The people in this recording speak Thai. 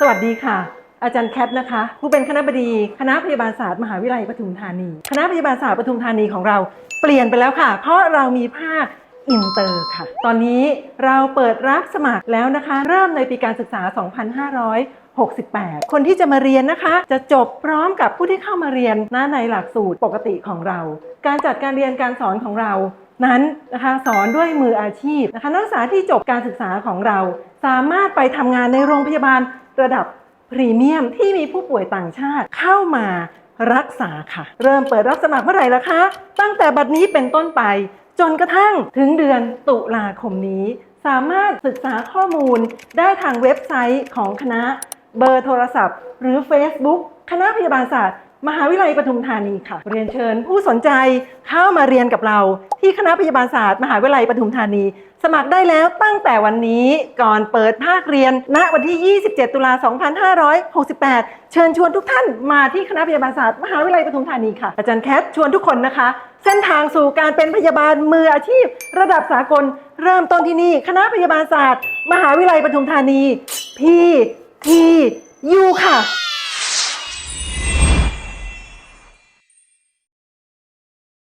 สวัสดีค่ะ อาจารย์แคทนะคะ ผู้เป็นคณะบดีคณะพยาบาลศาสตร์มหาวิทยาลัยปทุมธานี คณะพยาบาลศาสตร์ปทุมธานีของเราเปลี่ยนไปแล้วค่ะ เพราะเรามีภาคอินเตอร์ค่ะ ตอนนี้เราเปิดรับสมัครแล้วนะคะ เริ่มในปีการศึกษา 2568 คนที่จะมาเรียนนะคะ จะจบพร้อมกับผู้ที่เข้ามาเรียนนในหลักสูตรปกติของเรา การจัดการเรียนการสอนของเรา นั้นนะคะสอนด้วยมืออาชีพนะคะนักศึกษาที่จบการศึกษาของเรา สามารถไปทำงานในโรงพยาบาลระดับพรีเมียมที่มีผู้ป่วยต่างชาติเข้ามารักษาค่ะ เริ่มเปิดรับสมัครเมื่อไหร่ละคะ ตั้งแต่บัดนี้เป็นต้นไป จนกระทั่งถึงเดือนตุลาคมนี้ สามารถศึกษาข้อมูลได้ทางเว็บไซต์ของคณะ เบอร์โทรศัพท์ หรือ Facebook คณะพยาบาลศาสตร์ มหาวิทยาลัยปทุมธานีค่ะ เรียนเชิญผู้สนใจเข้ามาเรียนกับเรา ที่คณะพยาบาลศาสตร์ มหาวิทยาลัยปทุมธานี สมัครได้แล้วตั้งแต่วันนี้ก่อนเปิดภาคเรียน ณวันที่ 27 ตุลา 2568 เชิญชวนทุกท่านมาที่คณะพยาบาลศาสตร์ มหาวิทยาลัยปทุมธานีค่ะอาจารย์แคทชวนทุกคนนะคะ เส้นทางสู่การเป็นพยาบาลมืออาชีพ ระดับสากล เริ่มต้นที่นี่ คณะพยาบาลศาสตร์ มหาวิทยาลัยปทุมธานี พีทียูค่ะ